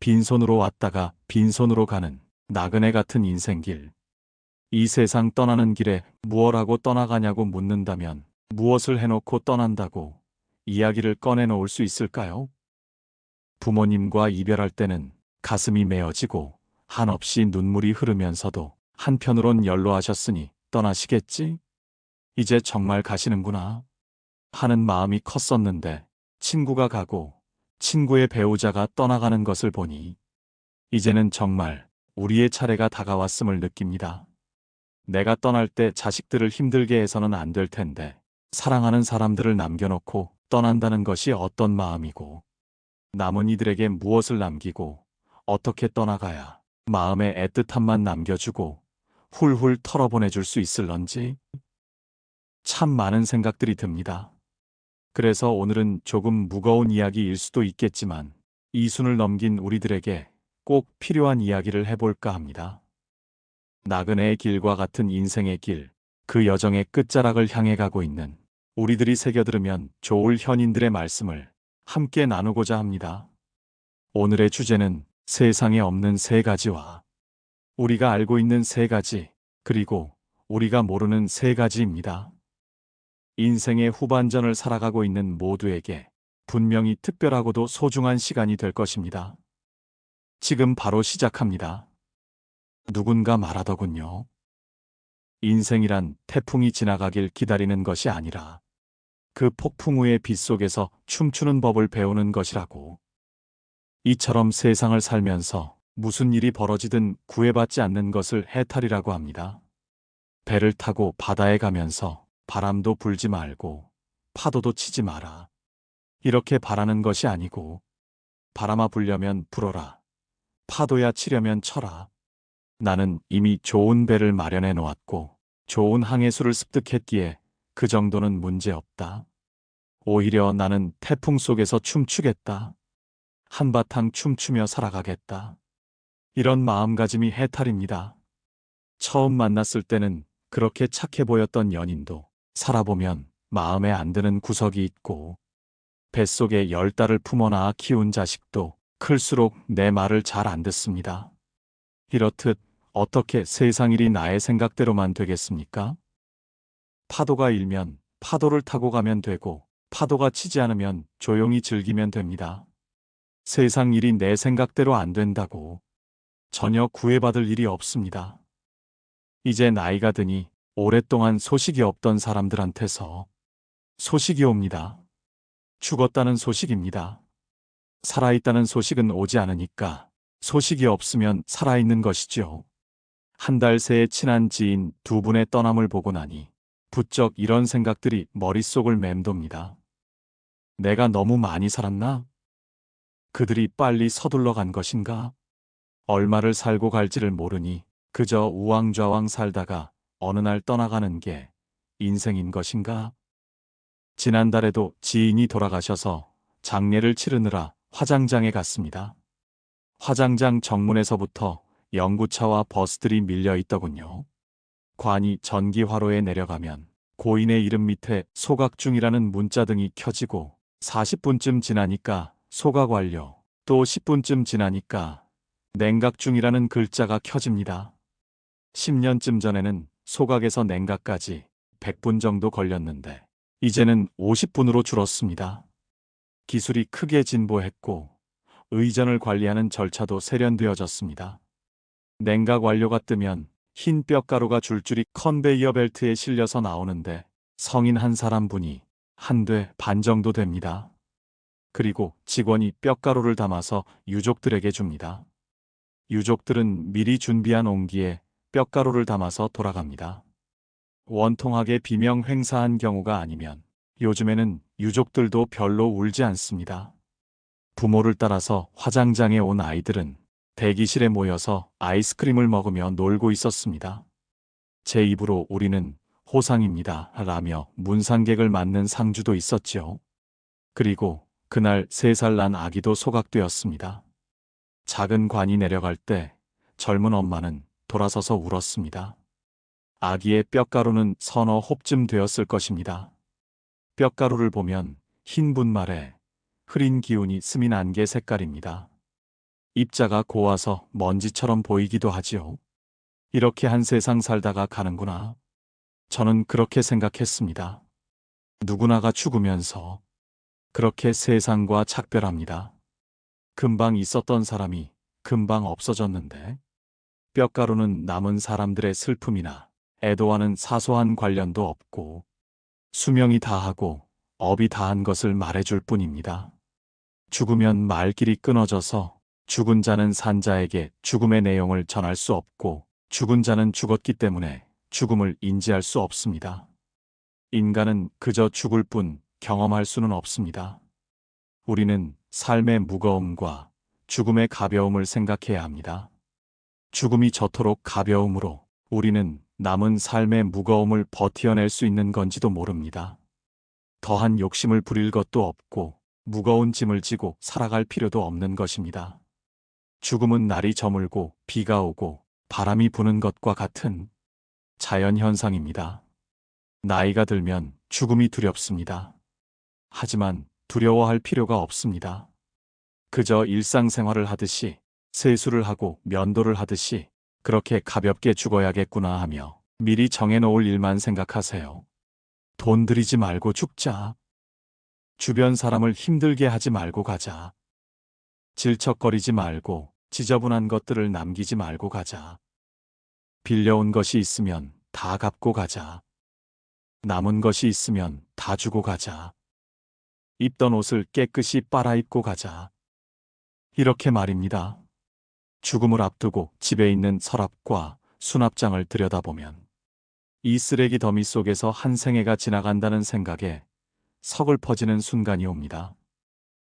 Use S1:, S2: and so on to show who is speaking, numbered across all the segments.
S1: 빈손으로 왔다가 빈손으로 가는 나그네 같은 인생길. 이 세상 떠나는 길에 무엇 하고 떠나가냐고 묻는다면 무엇을 해놓고 떠난다고 이야기를 꺼내놓을 수 있을까요? 부모님과 이별할 때는 가슴이 메어지고 한없이 눈물이 흐르면서도 한편으론 연로하셨으니 떠나시겠지? 이제 정말 가시는구나. 하는 마음이 컸었는데 친구가 가고 친구의 배우자가 떠나가는 것을 보니 이제는 정말 우리의 차례가 다가왔음을 느낍니다. 내가 떠날 때 자식들을 힘들게 해서는 안 될 텐데 사랑하는 사람들을 남겨놓고 떠난다는 것이 어떤 마음이고 남은 이들에게 무엇을 남기고 어떻게 떠나가야 마음의 애틋함만 남겨주고 훌훌 털어보내줄 수 있을런지 참 많은 생각들이 듭니다. 그래서 오늘은 조금 무거운 이야기일 수도 있겠지만 이 순을 넘긴 우리들에게 꼭 필요한 이야기를 해볼까 합니다. 나그네의 길과 같은 인생의 길, 그 여정의 끝자락을 향해 가고 있는 우리들이 새겨들으면 좋을 현인들의 말씀을 함께 나누고자 합니다. 오늘의 주제는 세상에 없는 세 가지와 우리가 알고 있는 세 가지, 그리고 우리가 모르는 세 가지입니다. 인생의 후반전을 살아가고 있는 모두에게 분명히 특별하고도 소중한 시간이 될 것입니다. 지금 바로 시작합니다. 누군가 말하더군요. 인생이란 태풍이 지나가길 기다리는 것이 아니라 그 폭풍 후의 빗속에서 춤추는 법을 배우는 것이라고. 이처럼 세상을 살면서 무슨 일이 벌어지든 구애받지 않는 것을 해탈이라고 합니다. 배를 타고 바다에 가면서 바람도 불지 말고 파도도 치지 마라. 이렇게 바라는 것이 아니고 바람아 불려면 불어라. 파도야 치려면 쳐라. 나는 이미 좋은 배를 마련해 놓았고 좋은 항해수를 습득했기에 그 정도는 문제 없다. 오히려 나는 태풍 속에서 춤추겠다. 한바탕 춤추며 살아가겠다. 이런 마음가짐이 해탈입니다. 처음 만났을 때는 그렇게 착해 보였던 연인도 살아보면 마음에 안 드는 구석이 있고 뱃속에 열 달을 품어 낳아 키운 자식도 클수록 내 말을 잘 안 듣습니다. 이렇듯 어떻게 세상 일이 나의 생각대로만 되겠습니까? 파도가 일면 파도를 타고 가면 되고 파도가 치지 않으면 조용히 즐기면 됩니다. 세상 일이 내 생각대로 안 된다고 전혀 구애받을 일이 없습니다. 이제 나이가 드니 오랫동안 소식이 없던 사람들한테서 소식이 옵니다. 죽었다는 소식입니다. 살아있다는 소식은 오지 않으니까 소식이 없으면 살아있는 것이죠. 한달 새에 친한 지인 두 분의 떠남을 보고 나니 부쩍 이런 생각들이 머릿속을 맴돕니다. 내가 너무 많이 살았나? 그들이 빨리 서둘러 간 것인가? 얼마를 살고 갈지를 모르니 그저 우왕좌왕 살다가 어느 날 떠나가는 게 인생인 것인가? 지난달에도 지인이 돌아가셔서 장례를 치르느라 화장장에 갔습니다. 화장장 정문에서부터 연구차와 버스들이 밀려 있더군요. 관이 전기화로에 내려가면 고인의 이름 밑에 소각 중이라는 문자등이 켜지고 40분쯤 지나니까 소각 완료, 또 10분쯤 지나니까 냉각 중이라는 글자가 켜집니다. 10년쯤 전에는 소각에서 냉각까지 100분 정도 걸렸는데 이제는 50분으로 줄었습니다. 기술이 크게 진보했고 의전을 관리하는 절차도 세련되어졌습니다. 냉각 완료가 뜨면 흰 뼈가루가 줄줄이 컨베이어 벨트에 실려서 나오는데 성인 한 사람 분이 한 대 반 정도 됩니다. 그리고 직원이 뼈가루를 담아서 유족들에게 줍니다. 유족들은 미리 준비한 옹기에 뼈가루를 담아서 돌아갑니다. 원통하게 비명 횡사한 경우가 아니면 요즘에는 유족들도 별로 울지 않습니다. 부모를 따라서 화장장에 온 아이들은 대기실에 모여서 아이스크림을 먹으며 놀고 있었습니다. 제 입으로 우리는 호상입니다. 라며 문상객을 맞는 상주도 있었지요. 그리고 그날 세살난 아기도 소각되었습니다. 작은 관이 내려갈 때 젊은 엄마는 돌아서서 울었습니다. 아기의 뼈가루는 서너 홉쯤 되었을 것입니다. 뼈가루를 보면 흰 분말에 흐린 기운이 스민 안개 색깔입니다. 입자가 고와서 먼지처럼 보이기도 하지요. 이렇게 한 세상 살다가 가는구나. 저는 그렇게 생각했습니다. 누구나가 죽으면서 그렇게 세상과 작별합니다. 금방 있었던 사람이 금방 없어졌는데 뼈가루는 남은 사람들의 슬픔이나 애도와는 사소한 관련도 없고 수명이 다하고 업이 다한 것을 말해줄 뿐입니다. 죽으면 말길이 끊어져서 죽은 자는 산 자에게 죽음의 내용을 전할 수 없고 죽은 자는 죽었기 때문에 죽음을 인지할 수 없습니다. 인간은 그저 죽을 뿐 경험할 수는 없습니다. 우리는 삶의 무거움과 죽음의 가벼움을 생각해야 합니다. 죽음이 저토록 가벼움으로 우리는 남은 삶의 무거움을 버티어낼 수 있는 건지도 모릅니다. 더한 욕심을 부릴 것도 없고 무거운 짐을 지고 살아갈 필요도 없는 것입니다. 죽음은 날이 저물고 비가 오고 바람이 부는 것과 같은 자연 현상입니다. 나이가 들면 죽음이 두렵습니다. 하지만 두려워할 필요가 없습니다. 그저 일상생활을 하듯이 세수를 하고 면도를 하듯이 그렇게 가볍게 죽어야겠구나 하며 미리 정해놓을 일만 생각하세요. 돈 들이지 말고 죽자. 주변 사람을 힘들게 하지 말고 가자. 질척거리지 말고 지저분한 것들을 남기지 말고 가자. 빌려온 것이 있으면 다 갚고 가자. 남은 것이 있으면 다 주고 가자. 입던 옷을 깨끗이 빨아입고 가자. 이렇게 말입니다. 죽음을 앞두고 집에 있는 서랍과 수납장을 들여다보면 이 쓰레기 더미 속에서 한 생애가 지나간다는 생각에 서글퍼지는 순간이 옵니다.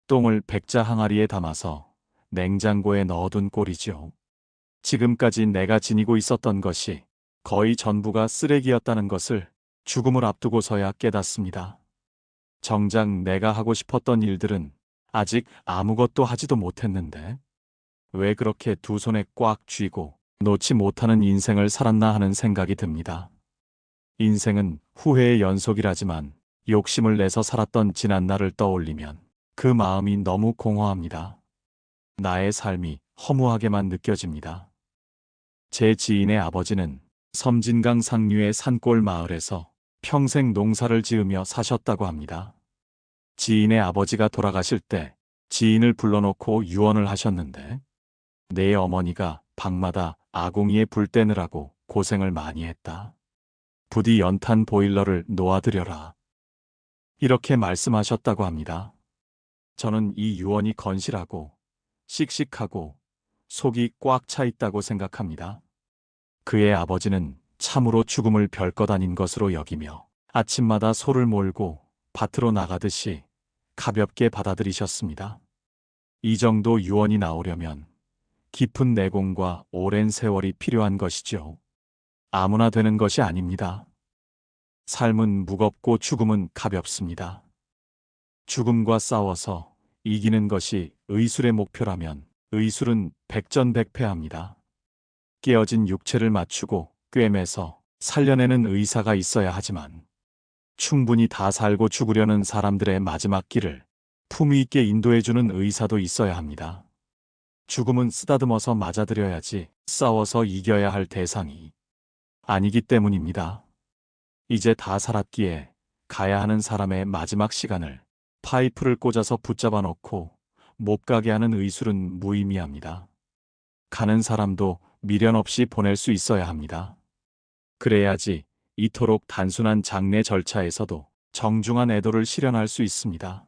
S1: 똥을 백자 항아리에 담아서 냉장고에 넣어둔 꼴이지요. 지금까지 내가 지니고 있었던 것이 거의 전부가 쓰레기였다는 것을 죽음을 앞두고서야 깨닫습니다. 정작 내가 하고 싶었던 일들은 아직 아무것도 하지도 못했는데 왜 그렇게 두 손에 꽉 쥐고 놓지 못하는 인생을 살았나 하는 생각이 듭니다. 인생은 후회의 연속이라지만 욕심을 내서 살았던 지난 날을 떠올리면 그 마음이 너무 공허합니다. 나의 삶이 허무하게만 느껴집니다. 제 지인의 아버지는 섬진강 상류의 산골 마을에서 평생 농사를 지으며 사셨다고 합니다. 지인의 아버지가 돌아가실 때 지인을 불러놓고 유언을 하셨는데 내 어머니가 방마다 아궁이에 불 떼느라고 고생을 많이 했다. 부디 연탄 보일러를 놓아드려라. 이렇게 말씀하셨다고 합니다. 저는 이 유언이 건실하고 씩씩하고 속이 꽉 차 있다고 생각합니다. 그의 아버지는 참으로 죽음을 별것 아닌 것으로 여기며 아침마다 소를 몰고 밭으로 나가듯이 가볍게 받아들이셨습니다. 이 정도 유언이 나오려면 깊은 내공과 오랜 세월이 필요한 것이죠. 아무나 되는 것이 아닙니다. 삶은 무겁고 죽음은 가볍습니다. 죽음과 싸워서 이기는 것이 의술의 목표라면 의술은 백전백패합니다. 깨어진 육체를 맞추고 꿰매서 살려내는 의사가 있어야 하지만 충분히 다 살고 죽으려는 사람들의 마지막 길을 품위 있게 인도해주는 의사도 있어야 합니다. 죽음은 쓰다듬어서 맞아들여야지 싸워서 이겨야 할 대상이 아니기 때문입니다. 이제 다 살았기에 가야 하는 사람의 마지막 시간을 파이프를 꽂아서 붙잡아 놓고 못 가게 하는 의술은 무의미합니다. 가는 사람도 미련 없이 보낼 수 있어야 합니다. 그래야지 이토록 단순한 장례 절차에서도 정중한 애도를 실현할 수 있습니다.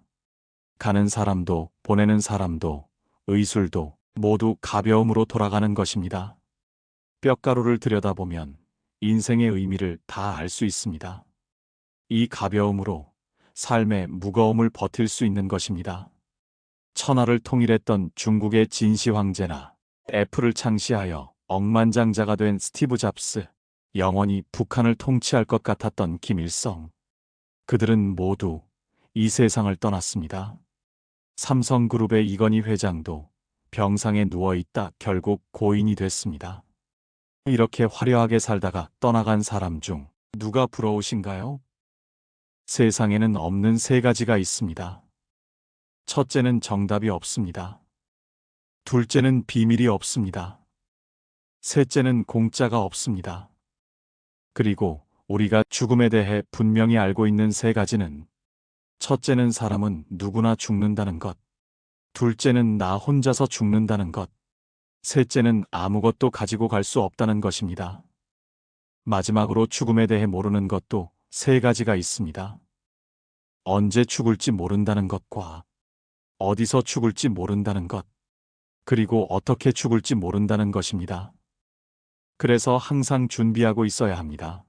S1: 가는 사람도 보내는 사람도 의술도 모두 가벼움으로 돌아가는 것입니다. 뼈가루를 들여다보면 인생의 의미를 다 알 수 있습니다. 이 가벼움으로 삶의 무거움을 버틸 수 있는 것입니다. 천하를 통일했던 중국의 진시 황제나 애플을 창시하여 억만장자가 된 스티브 잡스, 영원히 북한을 통치할 것 같았던 김일성. 그들은 모두 이 세상을 떠났습니다. 삼성그룹의 이건희 회장도 병상에 누워있다 결국 고인이 됐습니다. 이렇게 화려하게 살다가 떠나간 사람 중 누가 부러우신가요? 세상에는 없는 세 가지가 있습니다. 첫째는 정답이 없습니다. 둘째는 비밀이 없습니다. 셋째는 공짜가 없습니다. 그리고 우리가 죽음에 대해 분명히 알고 있는 세 가지는 첫째는 사람은 누구나 죽는다는 것. 둘째는 나 혼자서 죽는다는 것. 셋째는 아무것도 가지고 갈 수 없다는 것입니다. 마지막으로 죽음에 대해 모르는 것도 세 가지가 있습니다. 언제 죽을지 모른다는 것과 어디서 죽을지 모른다는 것, 그리고 어떻게 죽을지 모른다는 것입니다. 그래서 항상 준비하고 있어야 합니다.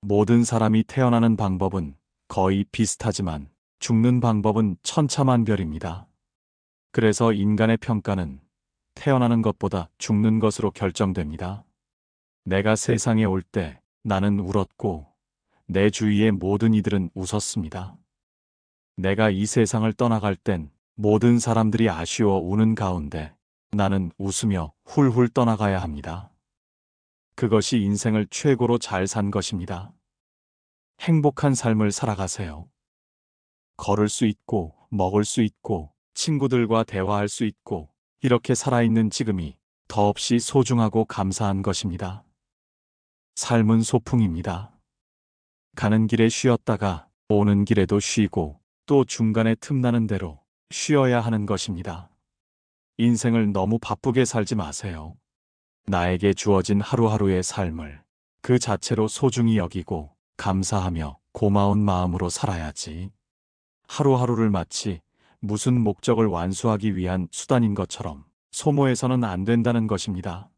S1: 모든 사람이 태어나는 방법은 거의 비슷하지만 죽는 방법은 천차만별입니다. 그래서 인간의 평가는 태어나는 것보다 죽는 것으로 결정됩니다. 내가 세상에 올 때 나는 울었고 내 주위의 모든 이들은 웃었습니다. 내가 이 세상을 떠나갈 땐 모든 사람들이 아쉬워 우는 가운데 나는 웃으며 훌훌 떠나가야 합니다. 그것이 인생을 최고로 잘 산 것입니다. 행복한 삶을 살아가세요. 걸을 수 있고, 먹을 수 있고, 친구들과 대화할 수 있고, 이렇게 살아있는 지금이 더없이 소중하고 감사한 것입니다. 삶은 소풍입니다. 가는 길에 쉬었다가 오는 길에도 쉬고 또 중간에 틈나는 대로 쉬어야 하는 것입니다. 인생을 너무 바쁘게 살지 마세요. 나에게 주어진 하루하루의 삶을 그 자체로 소중히 여기고 감사하며 고마운 마음으로 살아야지. 하루하루를 마치 무슨 목적을 완수하기 위한 수단인 것처럼 소모해서는 안 된다는 것입니다.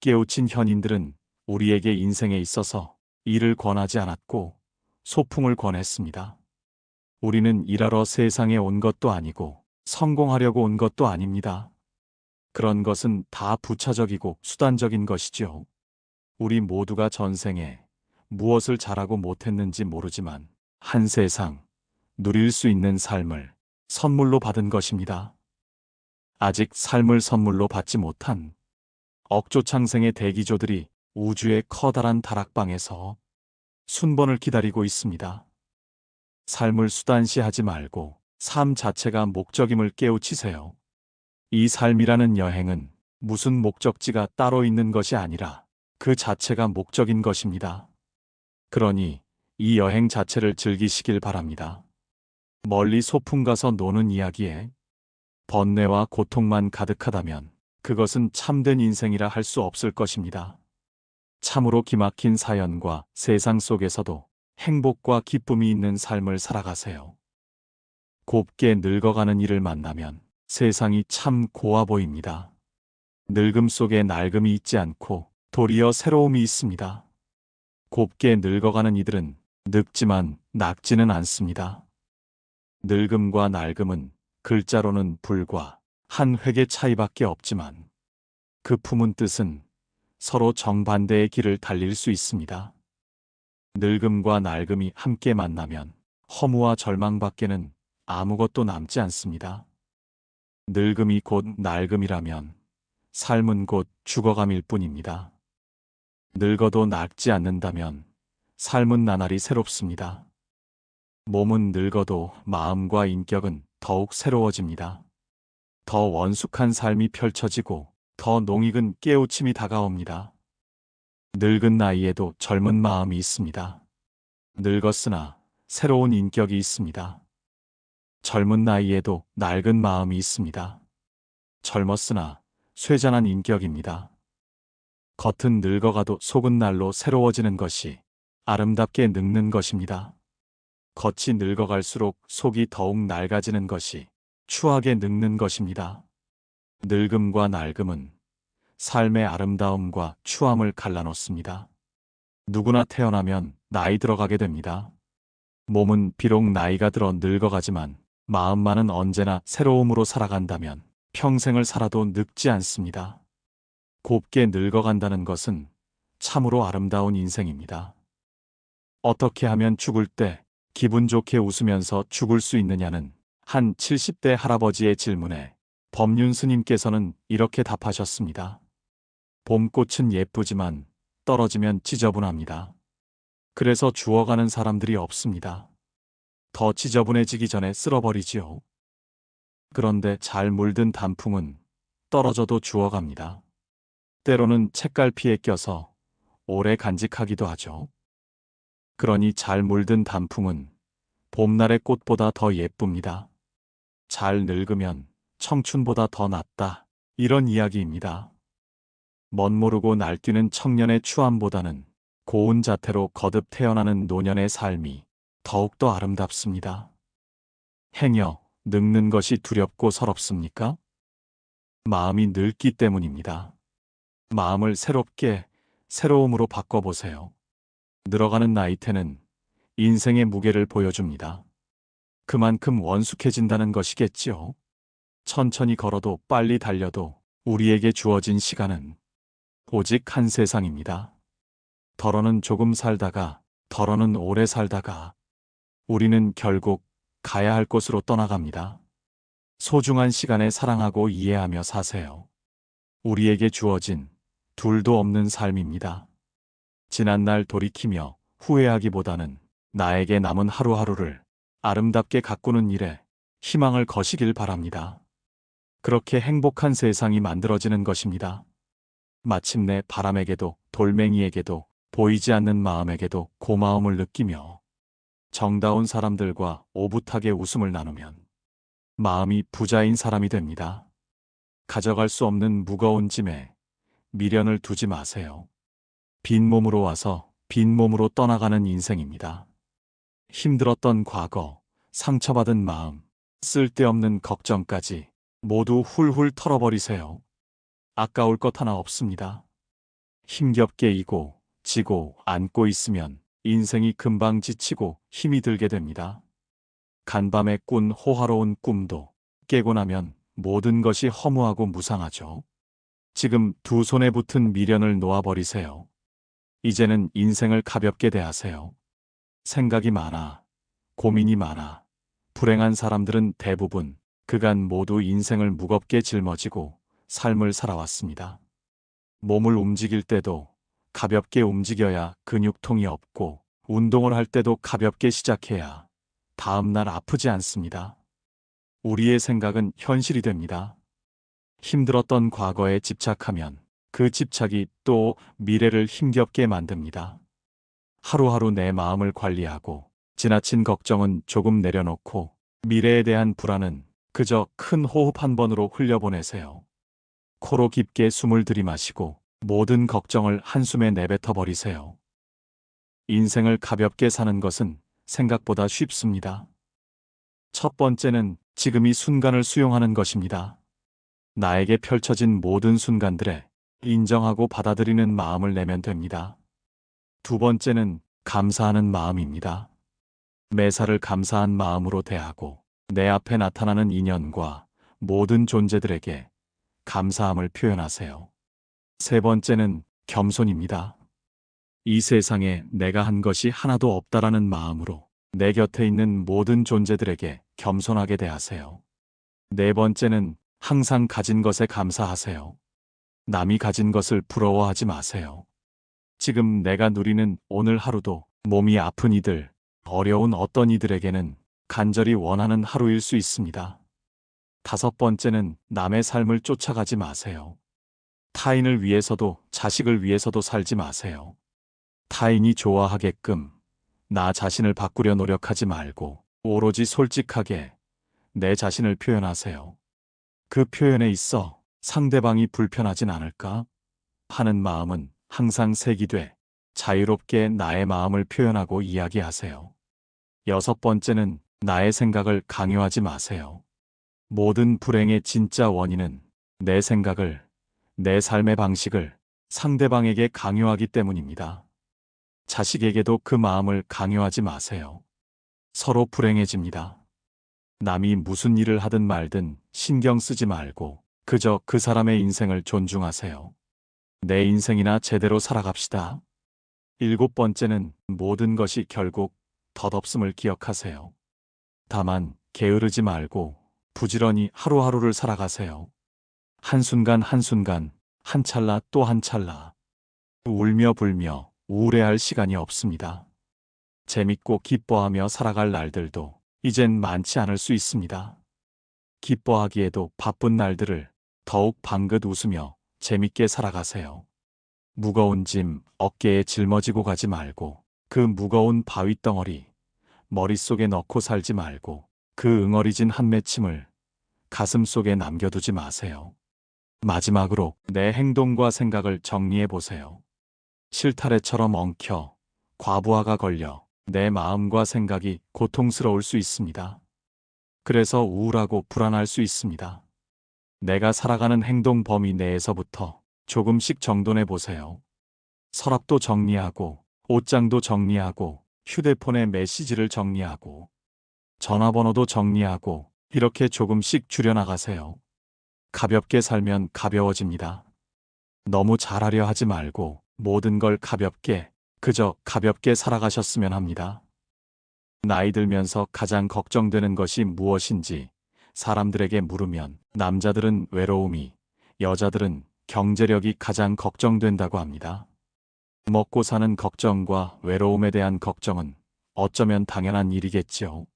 S1: 깨우친 현인들은 우리에게 인생에 있어서 일을 권하지 않았고 소풍을 권했습니다. 우리는 일하러 세상에 온 것도 아니고 성공하려고 온 것도 아닙니다. 그런 것은 다 부차적이고 수단적인 것이죠. 우리 모두가 전생에 무엇을 잘하고 못했는지 모르지만 한 세상 누릴 수 있는 삶을 선물로 받은 것입니다. 아직 삶을 선물로 받지 못한 억조 창생의 대기조들이 우주의 커다란 다락방에서 순번을 기다리고 있습니다. 삶을 수단시하지 말고 삶 자체가 목적임을 깨우치세요. 이 삶이라는 여행은 무슨 목적지가 따로 있는 것이 아니라 그 자체가 목적인 것입니다. 그러니 이 여행 자체를 즐기시길 바랍니다. 멀리 소풍 가서 노는 이야기에 번뇌와 고통만 가득하다면 그것은 참된 인생이라 할 수 없을 것입니다. 참으로 기막힌 사연과 세상 속에서도 행복과 기쁨이 있는 삶을 살아가세요. 곱게 늙어가는 일을 만나면 세상이 참 고와 보입니다. 늙음 속에 낡음이 있지 않고 도리어 새로움이 있습니다. 곱게 늙어가는 이들은 늙지만 낫지는 않습니다. 늙음과 낡음은 글자로는 불과 한 획의 차이밖에 없지만 그 품은 뜻은 서로 정반대의 길을 달릴 수 있습니다. 늙음과 낡음이 함께 만나면 허무와 절망밖에는 아무것도 남지 않습니다. 늙음이 곧 낡음이라면 삶은 곧 죽어감일 뿐입니다. 늙어도 낫지 않는다면 삶은 나날이 새롭습니다. 몸은 늙어도 마음과 인격은 더욱 새로워집니다. 더 원숙한 삶이 펼쳐지고 더 농익은 깨우침이 다가옵니다. 늙은 나이에도 젊은 마음이 있습니다. 늙었으나 새로운 인격이 있습니다. 젊은 나이에도 낡은 마음이 있습니다. 젊었으나 쇠잔한 인격입니다. 겉은 늙어가도 속은 날로 새로워지는 것이 아름답게 늙는 것입니다. 겉이 늙어갈수록 속이 더욱 낡아지는 것이 추하게 늙는 것입니다. 늙음과 낡음은 삶의 아름다움과 추함을 갈라놓습니다. 누구나 태어나면 나이 들어가게 됩니다. 몸은 비록 나이가 들어 늙어가지만 마음만은 언제나 새로움으로 살아간다면 평생을 살아도 늙지 않습니다. 곱게 늙어간다는 것은 참으로 아름다운 인생입니다. 어떻게 하면 죽을 때 기분 좋게 웃으면서 죽을 수 있느냐는 한 70대 할아버지의 질문에 법륜 스님께서는 이렇게 답하셨습니다. 봄꽃은 예쁘지만 떨어지면 지저분합니다. 그래서 주워가는 사람들이 없습니다. 더 지저분해지기 전에 쓸어버리지요. 그런데 잘 물든 단풍은 떨어져도 주워갑니다. 때로는 책갈피에 껴서 오래 간직하기도 하죠. 그러니 잘 물든 단풍은 봄날의 꽃보다 더 예쁩니다. 잘 늙으면 청춘보다 더 낫다. 이런 이야기입니다. 멋모르고 날뛰는 청년의 추함보다는 고운 자태로 거듭 태어나는 노년의 삶이 더욱더 아름답습니다. 행여 늙는 것이 두렵고 서럽습니까? 마음이 늙기 때문입니다. 마음을 새롭게 새로움으로 바꿔보세요. 늘어가는 나이테는 인생의 무게를 보여줍니다. 그만큼 원숙해진다는 것이겠지요. 천천히 걸어도 빨리 달려도 우리에게 주어진 시간은 오직 한 세상입니다. 덜어는 조금 살다가 덜어는 오래 살다가 우리는 결국 가야 할 곳으로 떠나갑니다. 소중한 시간에 사랑하고 이해하며 사세요. 우리에게 주어진 둘도 없는 삶입니다. 지난날 돌이키며 후회하기보다는 나에게 남은 하루하루를 아름답게 가꾸는 일에 희망을 거시길 바랍니다. 그렇게 행복한 세상이 만들어지는 것입니다. 마침내 바람에게도 돌멩이에게도 보이지 않는 마음에게도 고마움을 느끼며 정다운 사람들과 오붓하게 웃음을 나누면 마음이 부자인 사람이 됩니다. 가져갈 수 없는 무거운 짐에 미련을 두지 마세요. 빈 몸으로 와서 빈 몸으로 떠나가는 인생입니다. 힘들었던 과거, 상처받은 마음, 쓸데없는 걱정까지 모두 훌훌 털어버리세요. 아까울 것 하나 없습니다. 힘겹게 이고, 지고, 안고 있으면 인생이 금방 지치고 힘이 들게 됩니다. 간밤에 꾼 호화로운 꿈도 깨고 나면 모든 것이 허무하고 무상하죠. 지금 두 손에 붙은 미련을 놓아버리세요. 이제는 인생을 가볍게 대하세요. 생각이 많아, 고민이 많아, 불행한 사람들은 대부분 그간 모두 인생을 무겁게 짊어지고 삶을 살아왔습니다. 몸을 움직일 때도 가볍게 움직여야 근육통이 없고 운동을 할 때도 가볍게 시작해야 다음날 아프지 않습니다. 우리의 생각은 현실이 됩니다. 힘들었던 과거에 집착하면 그 집착이 또 미래를 힘겹게 만듭니다. 하루하루 내 마음을 관리하고 지나친 걱정은 조금 내려놓고 미래에 대한 불안은 그저 큰 호흡 한 번으로 흘려보내세요. 코로 깊게 숨을 들이마시고 모든 걱정을 한숨에 내뱉어 버리세요. 인생을 가볍게 사는 것은 생각보다 쉽습니다. 첫 번째는 지금 이 순간을 수용하는 것입니다. 나에게 펼쳐진 모든 순간들에 인정하고 받아들이는 마음을 내면 됩니다. 두 번째는 감사하는 마음입니다. 매사를 감사한 마음으로 대하고 내 앞에 나타나는 인연과 모든 존재들에게 감사함을 표현하세요. 세 번째는 겸손입니다. 이 세상에 내가 한 것이 하나도 없다라는 마음으로 내 곁에 있는 모든 존재들에게 겸손하게 대하세요. 네 번째는 항상 가진 것에 감사하세요. 남이 가진 것을 부러워하지 마세요. 지금 내가 누리는 오늘 하루도 몸이 아픈 이들, 어려운 어떤 이들에게는 간절히 원하는 하루일 수 있습니다. 다섯 번째는 남의 삶을 쫓아가지 마세요. 타인을 위해서도 자식을 위해서도 살지 마세요. 타인이 좋아하게끔 나 자신을 바꾸려 노력하지 말고 오로지 솔직하게 내 자신을 표현하세요. 그 표현에 있어 상대방이 불편하진 않을까 하는 마음은 항상 색이돼 자유롭게 나의 마음을 표현하고 이야기하세요. 여섯 번째는 나의 생각을 강요하지 마세요. 모든 불행의 진짜 원인은 내 생각을, 내 삶의 방식을 상대방에게 강요하기 때문입니다. 자식에게도 그 마음을 강요하지 마세요. 서로 불행해집니다. 남이 무슨 일을 하든 말든 신경 쓰지 말고 그저 그 사람의 인생을 존중하세요. 내 인생이나 제대로 살아갑시다. 일곱 번째는 모든 것이 결국 덧없음을 기억하세요. 다만 게으르지 말고 부지런히 하루하루를 살아가세요. 한순간 한순간, 한 찰나 또 한 찰나. 울며 불며 우울해할 시간이 없습니다. 재밌고 기뻐하며 살아갈 날들도 이젠 많지 않을 수 있습니다. 기뻐하기에도 바쁜 날들을 더욱 방긋 웃으며 재밌게 살아가세요. 무거운 짐 어깨에 짊어지고 가지 말고 그 무거운 바위 덩어리 머릿속에 넣고 살지 말고 그 응어리진 한 맺힘을 가슴 속에 남겨두지 마세요. 마지막으로 내 행동과 생각을 정리해 보세요. 실타래처럼 엉켜 과부하가 걸려 내 마음과 생각이 고통스러울 수 있습니다. 그래서 우울하고 불안할 수 있습니다. 내가 살아가는 행동 범위 내에서부터 조금씩 정돈해 보세요. 서랍도 정리하고, 옷장도 정리하고, 휴대폰의 메시지를 정리하고, 전화번호도 정리하고, 이렇게 조금씩 줄여나가세요. 가볍게 살면 가벼워집니다. 너무 잘하려 하지 말고, 모든 걸 가볍게, 그저 가볍게 살아가셨으면 합니다. 나이 들면서 가장 걱정되는 것이 무엇인지 사람들에게 물으면 남자들은 외로움이, 여자들은 경제력이 가장 걱정된다고 합니다. 먹고 사는 걱정과 외로움에 대한 걱정은 어쩌면 당연한 일이겠지요.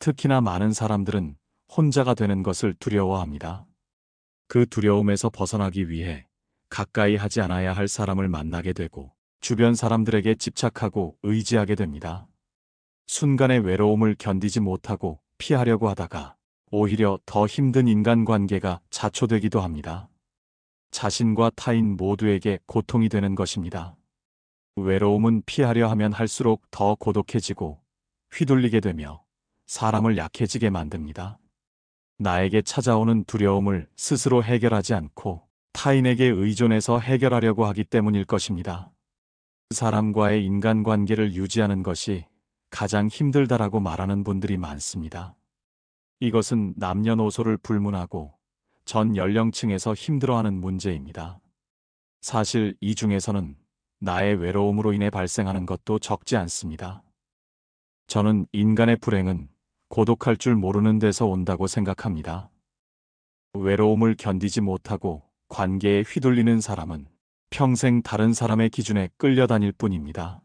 S1: 특히나 많은 사람들은 혼자가 되는 것을 두려워합니다. 그 두려움에서 벗어나기 위해 가까이 하지 않아야 할 사람을 만나게 되고 주변 사람들에게 집착하고 의지하게 됩니다. 순간의 외로움을 견디지 못하고 피하려고 하다가 오히려 더 힘든 인간관계가 자초되기도 합니다. 자신과 타인 모두에게 고통이 되는 것입니다. 외로움은 피하려 하면 할수록 더 고독해지고 휘둘리게 되며 사람을 약해지게 만듭니다. 나에게 찾아오는 두려움을 스스로 해결하지 않고 타인에게 의존해서 해결하려고 하기 때문일 것입니다. 사람과의 인간관계를 유지하는 것이 가장 힘들다라고 말하는 분들이 많습니다. 이것은 남녀노소를 불문하고 전 연령층에서 힘들어하는 문제입니다. 사실 이 중에서는 나의 외로움으로 인해 발생하는 것도 적지 않습니다. 저는 인간의 불행은 고독할 줄 모르는 데서 온다고 생각합니다. 외로움을 견디지 못하고 관계에 휘둘리는 사람은 평생 다른 사람의 기준에 끌려다닐 뿐입니다.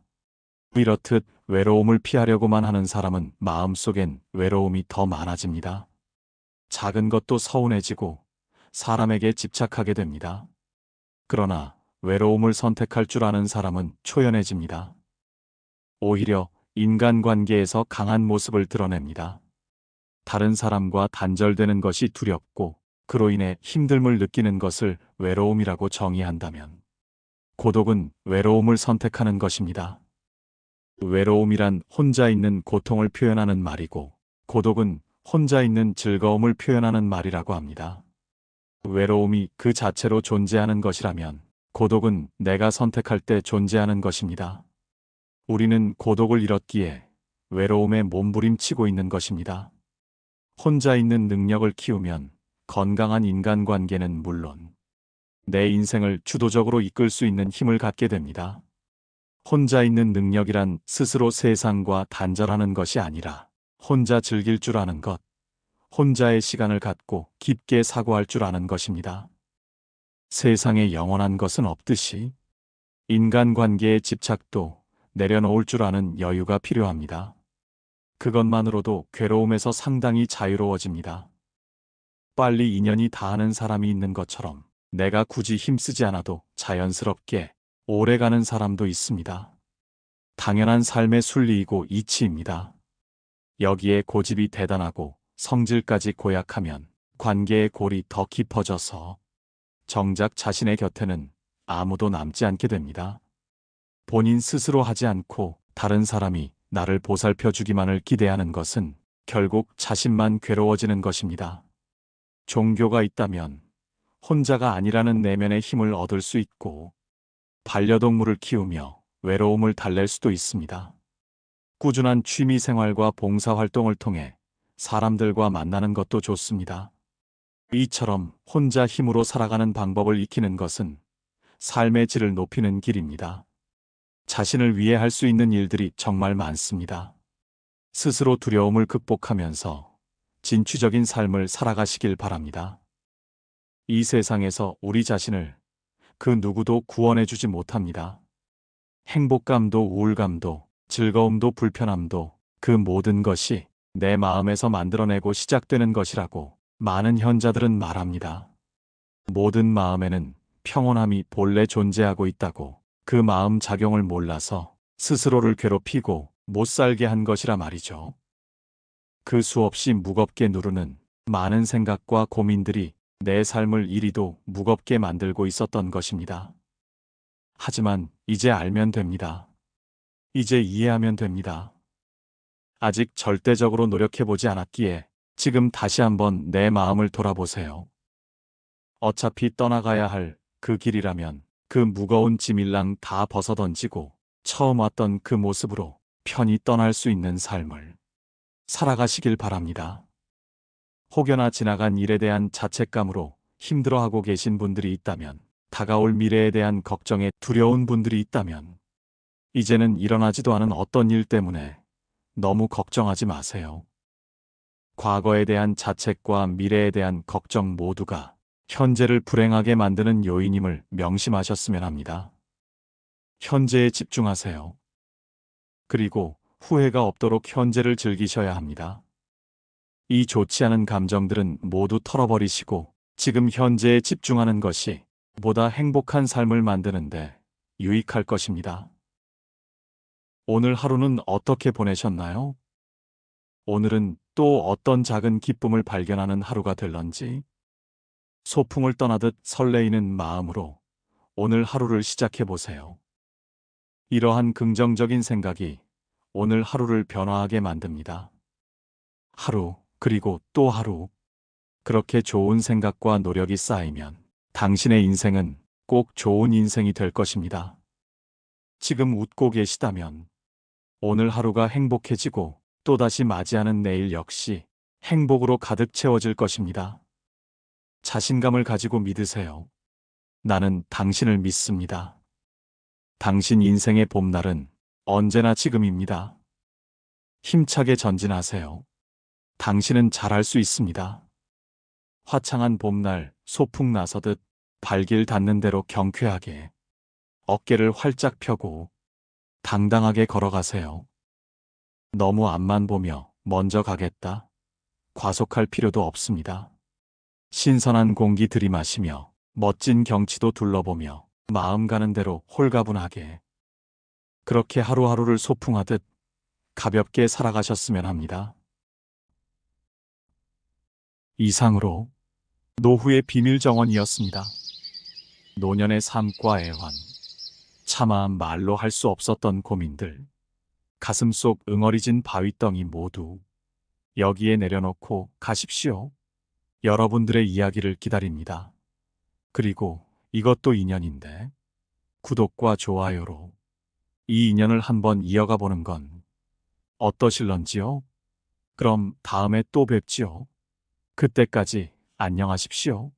S1: 이렇듯 외로움을 피하려고만 하는 사람은 마음속엔 외로움이 더 많아집니다. 작은 것도 서운해지고 사람에게 집착하게 됩니다. 그러나 외로움을 선택할 줄 아는 사람은 초연해집니다. 오히려 인간관계에서 강한 모습을 드러냅니다. 다른 사람과 단절되는 것이 두렵고 그로 인해 힘듦을 느끼는 것을 외로움이라고 정의한다면 고독은 외로움을 선택하는 것입니다. 외로움이란 혼자 있는 고통을 표현하는 말이고 고독은 혼자 있는 즐거움을 표현하는 말이라고 합니다. 외로움이 그 자체로 존재하는 것이라면 고독은 내가 선택할 때 존재하는 것입니다. 우리는 고독을 잃었기에 외로움에 몸부림치고 있는 것입니다. 혼자 있는 능력을 키우면 건강한 인간관계는 물론 내 인생을 주도적으로 이끌 수 있는 힘을 갖게 됩니다. 혼자 있는 능력이란 스스로 세상과 단절하는 것이 아니라 혼자 즐길 줄 아는 것, 혼자의 시간을 갖고 깊게 사고할 줄 아는 것입니다. 세상에 영원한 것은 없듯이 인간관계의 집착도 내려놓을 줄 아는 여유가 필요합니다. 그것만으로도 괴로움에서 상당히 자유로워집니다. 빨리 인연이 닿는 사람이 있는 것처럼 내가 굳이 힘쓰지 않아도 자연스럽게 오래 가는 사람도 있습니다. 당연한 삶의 순리이고 이치입니다. 여기에 고집이 대단하고 성질까지 고약하면 관계의 골이 더 깊어져서 정작 자신의 곁에는 아무도 남지 않게 됩니다. 본인 스스로 하지 않고 다른 사람이 나를 보살펴 주기만을 기대하는 것은 결국 자신만 괴로워지는 것입니다. 종교가 있다면 혼자가 아니라는 내면의 힘을 얻을 수 있고 반려동물을 키우며 외로움을 달랠 수도 있습니다. 꾸준한 취미 생활과 봉사 활동을 통해 사람들과 만나는 것도 좋습니다. 이처럼 혼자 힘으로 살아가는 방법을 익히는 것은 삶의 질을 높이는 길입니다. 자신을 위해 할 수 있는 일들이 정말 많습니다. 스스로 두려움을 극복하면서 진취적인 삶을 살아가시길 바랍니다. 이 세상에서 우리 자신을 그 누구도 구원해주지 못합니다. 행복감도 우울감도 즐거움도 불편함도 그 모든 것이 내 마음에서 만들어내고 시작되는 것이라고 많은 현자들은 말합니다. 모든 마음에는 평온함이 본래 존재하고 있다고 그 마음 작용을 몰라서 스스로를 괴롭히고 못 살게 한 것이라 말이죠. 그 수없이 무겁게 누르는 많은 생각과 고민들이 내 삶을 이리도 무겁게 만들고 있었던 것입니다. 하지만 이제 알면 됩니다. 이제 이해하면 됩니다. 아직 절대적으로 노력해보지 않았기에 지금 다시 한번 내 마음을 돌아보세요. 어차피 떠나가야 할 그 길이라면 그 무거운 짐일랑 다 벗어던지고 처음 왔던 그 모습으로 편히 떠날 수 있는 삶을 살아가시길 바랍니다. 혹여나 지나간 일에 대한 자책감으로 힘들어하고 계신 분들이 있다면, 다가올 미래에 대한 걱정에 두려운 분들이 있다면, 이제는 일어나지도 않은 어떤 일 때문에 너무 걱정하지 마세요. 과거에 대한 자책과 미래에 대한 걱정 모두가 현재를 불행하게 만드는 요인임을 명심하셨으면 합니다. 현재에 집중하세요. 그리고 후회가 없도록 현재를 즐기셔야 합니다. 이 좋지 않은 감정들은 모두 털어버리시고 지금 현재에 집중하는 것이 보다 행복한 삶을 만드는데 유익할 것입니다. 오늘 하루는 어떻게 보내셨나요? 오늘은 또 어떤 작은 기쁨을 발견하는 하루가 될런지 소풍을 떠나듯 설레이는 마음으로 오늘 하루를 시작해 보세요. 이러한 긍정적인 생각이 오늘 하루를 변화하게 만듭니다. 하루, 그리고 또 하루. 그렇게 좋은 생각과 노력이 쌓이면 당신의 인생은 꼭 좋은 인생이 될 것입니다. 지금 웃고 계시다면 오늘 하루가 행복해지고 또다시 맞이하는 내일 역시 행복으로 가득 채워질 것입니다. 자신감을 가지고 믿으세요. 나는 당신을 믿습니다. 당신 인생의 봄날은 언제나 지금입니다. 힘차게 전진하세요. 당신은 잘할 수 있습니다. 화창한 봄날 소풍 나서듯 발길 닿는 대로 경쾌하게 어깨를 활짝 펴고 당당하게 걸어가세요. 너무 앞만 보며 먼저 가겠다. 과속할 필요도 없습니다. 신선한 공기 들이마시며 멋진 경치도 둘러보며 마음 가는 대로 홀가분하게 그렇게 하루하루를 소풍하듯 가볍게 살아가셨으면 합니다. 이상으로 노후의 비밀 정원이었습니다. 노년의 삶과 애환, 차마 말로 할 수 없었던 고민들, 가슴 속 응어리진 바위덩이 모두 여기에 내려놓고 가십시오. 여러분들의 이야기를 기다립니다. 그리고 이것도 인연인데 구독과 좋아요로 이 인연을 한번 이어가 보는 건 어떠실런지요? 그럼 다음에 또 뵙지요. 그때까지 안녕하십시오.